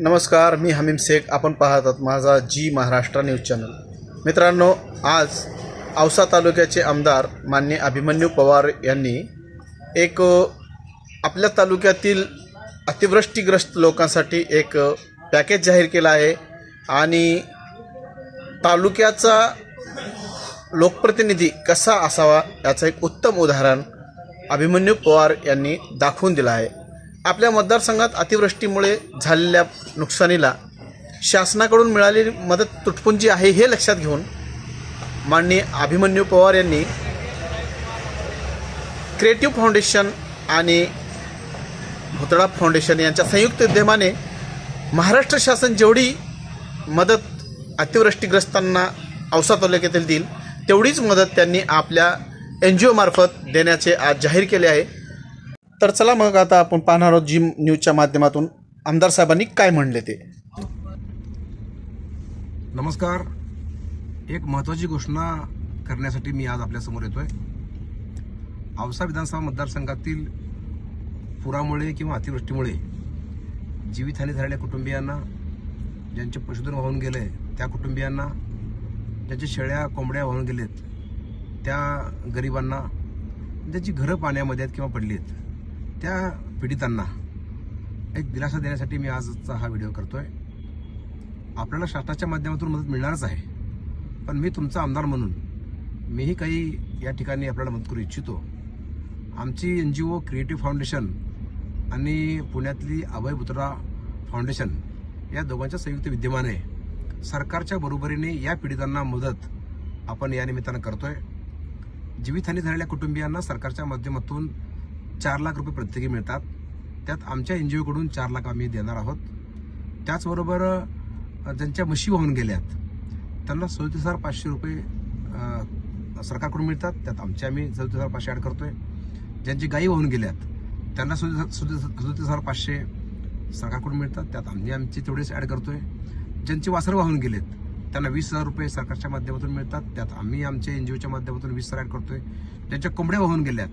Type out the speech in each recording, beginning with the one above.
नमस्कार मी हमीम शेख. आपण पाहत आहात माझा जी महाराष्ट्र न्यूज चॅनल. मित्रांनो आज औसा तालुक्याचे आमदार मान्य अभिमन्यू पवार यांनी एक आपल्या तालुक्यातील अतिवृष्टीग्रस्त लोकांसाठी एक पॅकेज जाहीर केला आहे आणि तालुक्याचा लोकप्रतिनिधी कसा असावा याचं एक उत्तम उदाहरण अभिमन्यू पवार यांनी दाखवून दिलं आहे. आपल्या मतदारसंघात अतिवृष्टीमुळे झालेल्या नुकसानीला शासनाकडून मिळालेली मदत तुटपुंजी आहे हे लक्षात घेऊन माननीय अभिमन्यू पवार यांनी क्रिएटिव्ह फाउंडेशन आणि भुतळा फाउंडेशन यांच्या संयुक्त उद्यमाने महाराष्ट्र शासन जेवढी मदत अतिवृष्टीग्रस्तांना औसा तालुक्यातील देईल तेवढीच मदत त्यांनी आपल्या एन जी ओमार्फत देण्याचे आज जाहीर केले आहे. तर चला मग आता आपण पाहणार आहोत जिम न्यूजच्या माध्यमातून. आमदार साहेबांनी काय म्हणले ते? नमस्कार. एक महत्त्वाची घोषणा करण्यासाठी मी आज आपल्यासमोर येतोय. औसा विधानसभा मतदारसंघातील पुरामुळे किंवा अतिवृष्टीमुळे जीवितहानी झालेल्या कुटुंबियांना ज्यांचे पशुधन वाहून गेले त्या कुटुंबियांना ज्यांच्या शेळ्या कोंबड्या वाहून गेलेत त्या गरिबांना ज्यांची घरं पाण्यामध्ये आहेत किंवा पडली आहेत त्या पीडितांना एक दिलासा देण्यासाठी मी आजचा हा व्हिडिओ करतोय. आपल्याला शासनाच्या माध्यमातून मदत मिळणारच आहे. पण मी तुमचा आमदार म्हणून मीही काही या ठिकाणी आपल्याला मदत करू इच्छितो. आमची N G O creative foundation आणि पुण्यातली अभय बुत्रा फाउंडेशन या दोघांच्या संयुक्त विद्यमाने सरकारच्या बरोबरीने या पीडितांना मदत आपण या निमित्तानं करतोय. जीवितहानी झालेल्या कुटुंबियांना सरकारच्या माध्यमातून चार लाख रुपये प्रत्येकी मिळतात. त्यात आमच्या एन जी ओकडून चार लाख आम्ही देणार आहोत. त्याचबरोबर ज्यांच्या म्हशी वाहून गेल्यात त्यांना सदतीस हजार पाचशे रुपये सरकारकडून मिळतात. त्यात आमचे आम्ही सदतीस हजार पाचशे ॲड करतो आहे ज्यांची गायी वाहून गेल्यात त्यांना सदतीस सदतीस हजार पाचशे सरकारकडून मिळतात. त्यात आम्ही आमचे तेवढेच ॲड करतो आहे ज्यांची वासरं वाहून गेलेत त्यांना वीस हजार रुपये सरकारच्या माध्यमातून मिळतात. त्यात आम्ही आमच्या एन जी ओच्या माध्यमातून वीस हजार ॲड करतो आहे ज्यांच्या कोंबड्या वाहून गेल्यात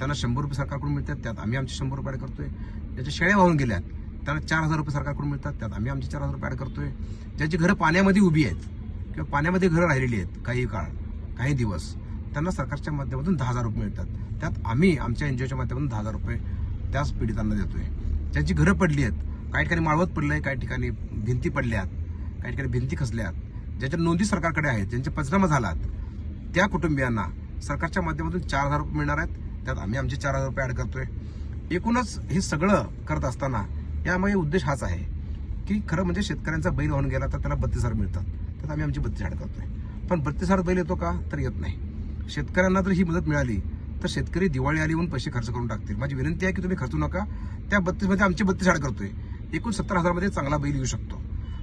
त्यांना शंभर रुपये सरकारकडून मिळतात त्यात आम्ही आमचे शंभर रुपये ॲड करतोय. ज्याच्या शेळ्या वाहून गेल्यात त्यांना चार हजार रुपये सरकारकडून मिळतात त्यात आम्ही आमचे चार हजार रुपये ॲड करतोय. ज्यांची घरं पाण्यामध्ये उभी आहेत किंवा पाण्यामध्ये घरं राहिलेली आहेत काही काळ काही दिवस त्यांना सरकारच्या माध्यमातून दहा हजार रुपये मिळतात. त्यात आम्ही आमच्या एन जी ओच्या माध्यमातून दहा हजार रुपये त्याच पीडितांना देतोय. ज्यांची घरं पडली आहेत काही ठिकाणी माळवत पडलं आहे काही ठिकाणी भिंती पडल्यात काही ठिकाणी भिंती खचल्यात. ज्याच्या नोंदी सरकारकडे आहेत ज्यांचे पंचनामा झालात त्या कुटुंबियांना सरकारच्या माध्यमातून चार हजार रुपये मिळणार आहेत. त्यात आम्ही आमचे चार हजार रुपये ॲड करतोय. एकूणच हे सगळं करत असताना यामागे उद्देश हाच आहे की खरं म्हणजे शेतकऱ्यांचा बैल होऊन गेला तर त्याला बत्तीस हजार मिळतात. त्यात आम्ही आमची बत्तीस ॲड करतोय. पण बत्तीस हजार बैल येतो का? तर येत नाही. शेतकऱ्यांना जर ही मदत मिळाली तर शेतकरी दिवाळी आली म्हणून पैसे खर्च करून टाकतील. माझी विनंती आहे की तुम्ही खर्चू नका. त्या बत्तीसमध्ये आमची बत्तीस ॲड करतोय. एकूण सत्तर हजारमध्ये चांगला बैल येऊ शकतो.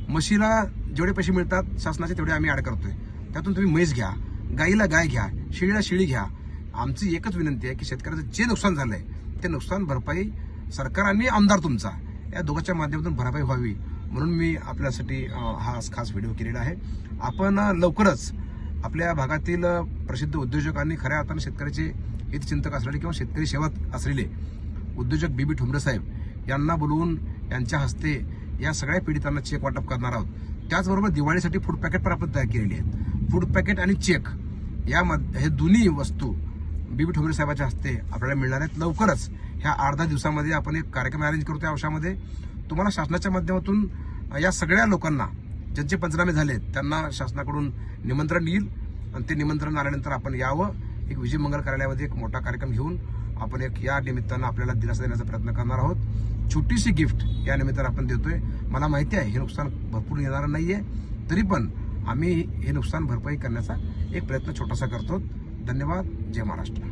म्हशीला जेवढे पैसे मिळतात शासनाचे तेवढे आम्ही ॲड करतोय. त्यातून तुम्ही म्हैस घ्या गाईला गाय घ्या शेळीला शेळी घ्या आमची एकच विनंती आहे की शेतकऱ्याचं जे नुकसान झालंय ते नुकसान भरपाई सरकार आणि आमदार तुमचा. या दोघांच्या माध्यमातून भरपाई व्हावी. म्हणून मी आपल्यासाठी हा खास व्हिडिओ केलेला आहे. आपण लवकरच आपल्या भागातील प्रसिद्ध उद्योजक आणि खऱ्या अर्थानं शेतकऱ्याचे हितचिंतक असलेले किंवा शेतकरी सेवक असलेले उद्योजक बी ठोंबरे साहेब यांना बोलवून यांच्या हस्ते या सगळ्या पीडितांना चेक वाटप करणार आहोत. त्याचबरोबर दिवाळीसाठी फूड पॅकेट पण आपण तयार केलेली आहेत. फूड पॅकेट आणि चेक या मध- हे दोन्ही वस्तू बीबी ठोंबरे साहेबाच्या हस्ते आपल्याला मिळणार आहेत. लवकरच ह्या आठ दहा दिवसामध्ये आपण एक कार्यक्रम अरेंज करतो या अंशामध्ये तुम्हाला शासनाच्या माध्यमातून या सगळ्या लोकांना ज्यांचे पंचनामे झालेत त्यांना शासनाकडून निमंत्रण येईल. आणि ते निमंत्रण आल्यानंतर आपण यावं. एक विजय मंगल कार्यालयामध्ये एक मोठा कार्यक्रम घेऊन आपण एक या निमित्तानं आपल्याला दिलासा देण्याचा प्रयत्न करणार आहोत. छोटीशी गिफ्ट या निमित्तानं आपण देतोय. मला माहिती आहे हे नुकसान भरपूर येणारं आहे तरी पण आम्ही हे नुकसान भरपाई करण्याचा एक प्रयत्न छोटासा करतो. धन्यवाद. जय महाराष्ट्र.